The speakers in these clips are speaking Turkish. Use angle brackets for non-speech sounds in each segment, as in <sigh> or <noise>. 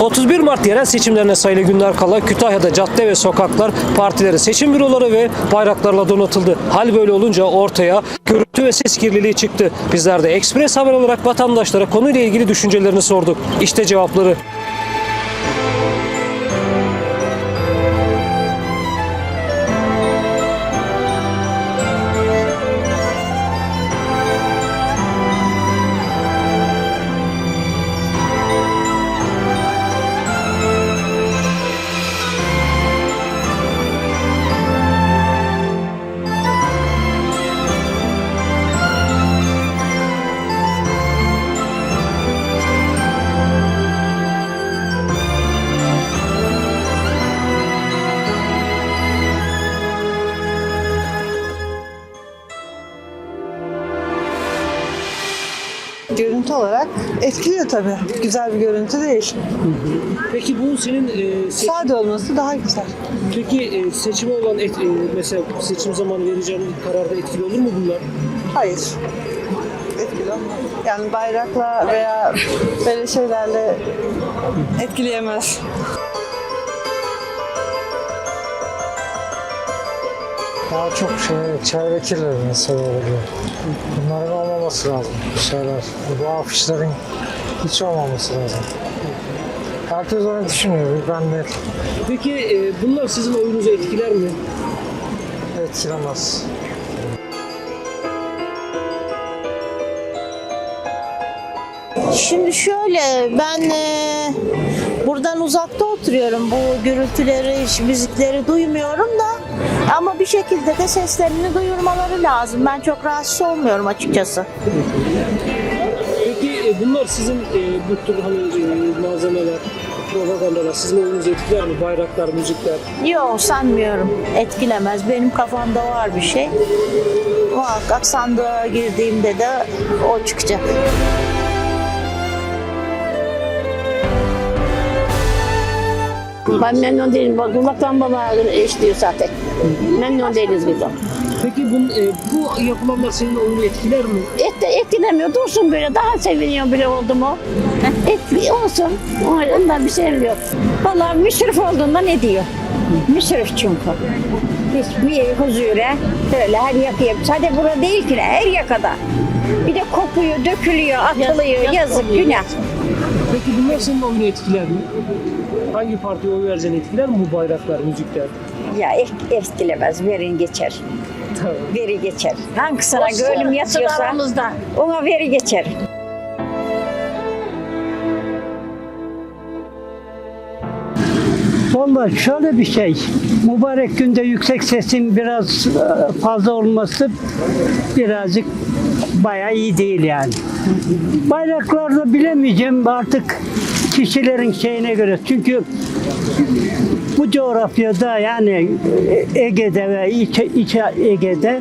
31 Mart yerel seçimlerine sayılı günler kala Kütahya'da cadde ve sokaklar partilerin seçim büroları ve bayraklarla donatıldı. Hal böyle olunca ortaya görüntü ve ses kirliliği çıktı. Bizler de Ekspres Haber olarak vatandaşlara konuyla ilgili düşüncelerini sorduk. İşte cevapları. Görüntü olarak etkiliyor tabii. Güzel bir görüntü değil. Peki bu senin e, Sade olması daha güzel. peki e, seçime olan et, e, mesela seçim zamanı vereceğin kararda etkili olur mu bunlar? Hayır. Etkili olmaz. Yani bayrakla veya böyle şeylerle etkileyemez. Daha çok şey, çevre kirliliğine sebep oluyor. Bunların olmaması lazım bu şeyler. Bu afişlerin hiç olmaması lazım. Herkes öyle düşünüyor, bir ben değil. Peki e, bunlar sizin oyunuzu etkiler mi? Etkilemez. Şimdi şöyle ben e, buradan uzakta oturuyorum. Bu gürültüleri, müzikleri duymuyorum da ama bir şekilde de seslerini duyurmaları lazım. Ben çok rahatsız olmuyorum açıkçası. Peki e, bunlar sizin e, bu tür hani e, malzemeler, propagandalar sizin oyunuzu etkiler mi? Bayraklar, müzikler. Yok sanmıyorum. Etkilemez. Benim kafamda var bir şey. Muhakkak sandığa girdiğimde de o çıkacak. Ben memnun değilim. Bak kulaktan bana işliyor zaten. Memnun değiliz biz o. Peki bun, e, bu yapılanlar senin oyunu etkiler mi? Et, etkilemiyor. Dursun böyle. Daha seviniyor bile oldu mu? Et, olsun. Ondan bir şey yok. Vallahi müşrif olduğunda ne diyor? Müşrif çünkü. Hiçbir huzure böyle her yakaya. Sadece burada değil ki her yakada. Bir de kopuyor, dökülüyor, atılıyor. Yazık, günah. Peki bunlar senin oyunu etkiler mi? Hangi partiye oy vereceğini etkiler mi bu bayraklar, müzikler? Ya et- etkilemez. Verin geçer. Tamam. Veri geçer. Hangisine gönlüm yatıyorsa ona veri geçer. Vallahi şöyle bir şey, mübarek günde yüksek sesin biraz e, fazla olması birazcık bayağı iyi değil yani. Bayraklarda bilemeyeceğim artık kişilerin şeyine göre. Çünkü bu coğrafyada yani Ege'de ve İç, İç Ege'de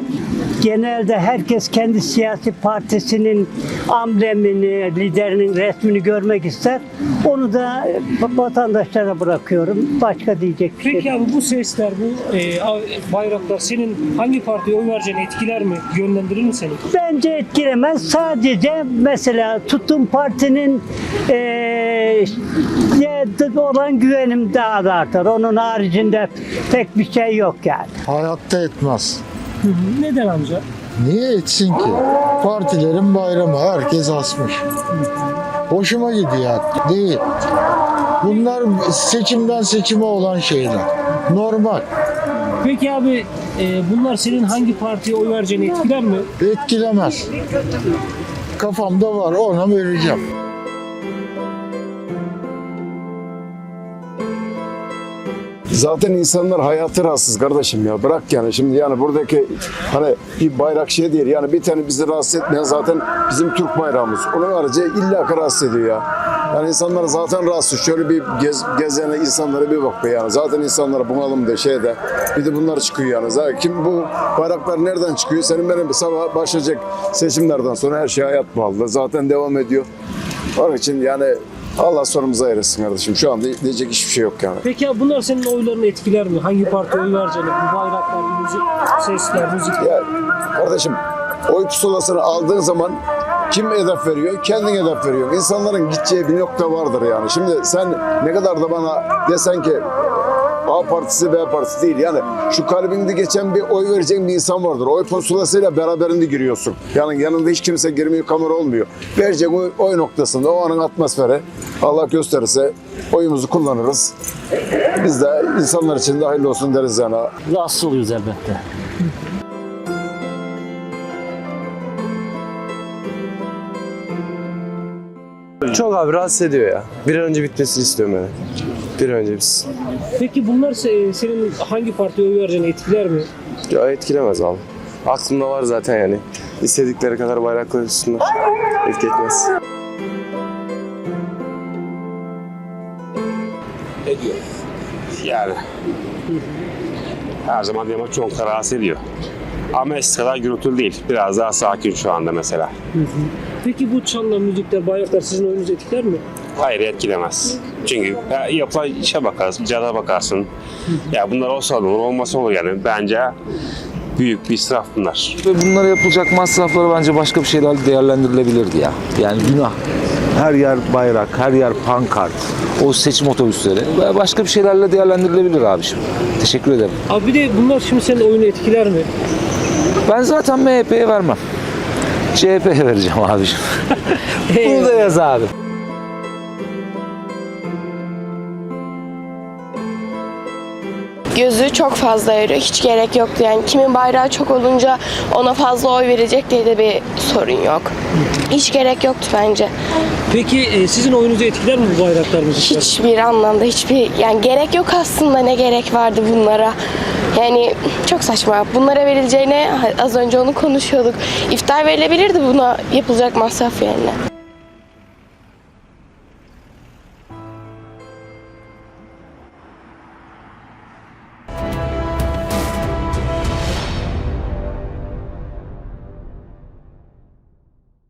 genelde herkes kendi siyasi partisinin amblemini, liderinin resmini görmek ister. Onu da vatandaşlara bırakıyorum. Başka diyecek bir şey Peki abi bu sesler, bu e, bayraklar senin hangi partiye oy vereceğini etkiler mi? Yönlendirir mi seni? Bence etkilemez. Sadece mesela tuttuğum partinin eee ye- olan güvenim daha da artar. Onun haricinde pek bir şey yok yani. Hayatta etmez. Neden amca? Niye etsin ki? Partilerin bayramı herkes asmış. Hoşuma gidiyor. Değil. Bunlar seçimden seçime olan şeyler. Normal. Peki abi e, bunlar senin hangi partiye oy vereceğini etkiler mi? Etkilemez. Kafamda var ona vereceğim. Zaten insanlar hayatı rahatsız kardeşim ya. Bırak yani şimdi yani buradaki hani bir bayrak şey değil. Yani bir tane bizi rahatsız etmeyen zaten bizim Türk bayrağımız. Onun harici illa rahatsız ediyor ya. Yani insanlar zaten rahatsız. Şöyle bir gez, gezene insanlara bir bak be yani. Zaten insanlara bunalımda şeyde. Bir de bunlar çıkıyor yani. Zaten kim bu bayraklar nereden çıkıyor? Senin benim sabah başlayacak seçimlerden sonra her şey hayat pahalı. Zaten devam ediyor. Onun için yani Allah sonumuzu ayırsın kardeşim. Şu anda diyecek hiçbir şey yok yani. Peki abi bunlar senin oylarını etkiler mi? Hangi partiye oy vereceğini? Bu bayraklar, bu müzik, sesler, müzikler. Ya kardeşim oy pusulasını aldığın zaman Kim hedef veriyor? Kendin hedef veriyor. İnsanların gideceği bir nokta vardır yani. Şimdi sen ne kadar da bana desen ki A partisi B partisi değil. Yani şu kalbinde geçen bir oy vereceğin bir insan vardır. Oy pusulasıyla beraberinde giriyorsun. Yani yanında hiç kimse girmiyor, kamera olmuyor. Vereceğin oy, oy noktasında o anın atmosferi Allah gösterirse oyumuzu kullanırız. Biz de insanlar için de hayırlı olsun deriz yani. Rahatsız oluyoruz elbette. Çok abi rahatsız ediyor ya. Bir an önce bitmesini istiyorum yani. Bir önce. Peki bunlar se- senin hangi partiye oy vereceğini etkiler mi? Ya etkilemez abi. Aklımda var zaten yani. İstedikleri kadar bayraklar üstünde. Etki etmez. Yani her zaman Diyarbakır çok da rahatsız ediyor. Ama eski kadar gürültülü değil. Biraz daha sakin şu anda mesela. Peki bu çanlar, müzikler, bayraklar sizin oyunuzu etkiler mi? Hayır etkilemez. Çünkü ya, yapılan işe bakarsın, cada bakarsın. Ya bunlar olsa olur, olmasa olur yani. Bence büyük bir israf bunlar. Ve bunlara yapılacak masrafları bence başka bir şeylerle değerlendirilebilirdi ya. Yani günah. Her yer bayrak, her yer pankart, o seçim otobüsleri. Başka bir şeylerle değerlendirilebilir abiciğim. Teşekkür ederim. Abi bir de bunlar şimdi senin oyunu etkiler mi? Ben zaten MHP'ye vermem. CHP'ye vereceğim abiciğim. <laughs> Bunu da yaz abi. Gözü çok fazla yarıyor. Hiç gerek yoktu yani. Kimin bayrağı çok olunca ona fazla oy verecek diye de bir sorun yok. Hiç gerek yoktu bence. Peki e, sizin oyunuzu etkiler mi bu bayraklar, müzikler? Hiçbir anlamda hiçbir yani gerek yok aslında ne gerek vardı bunlara. Yani çok saçma. Bunlara verileceğine az önce onu konuşuyorduk. İftar verilebilirdi buna yapılacak masraf yerine.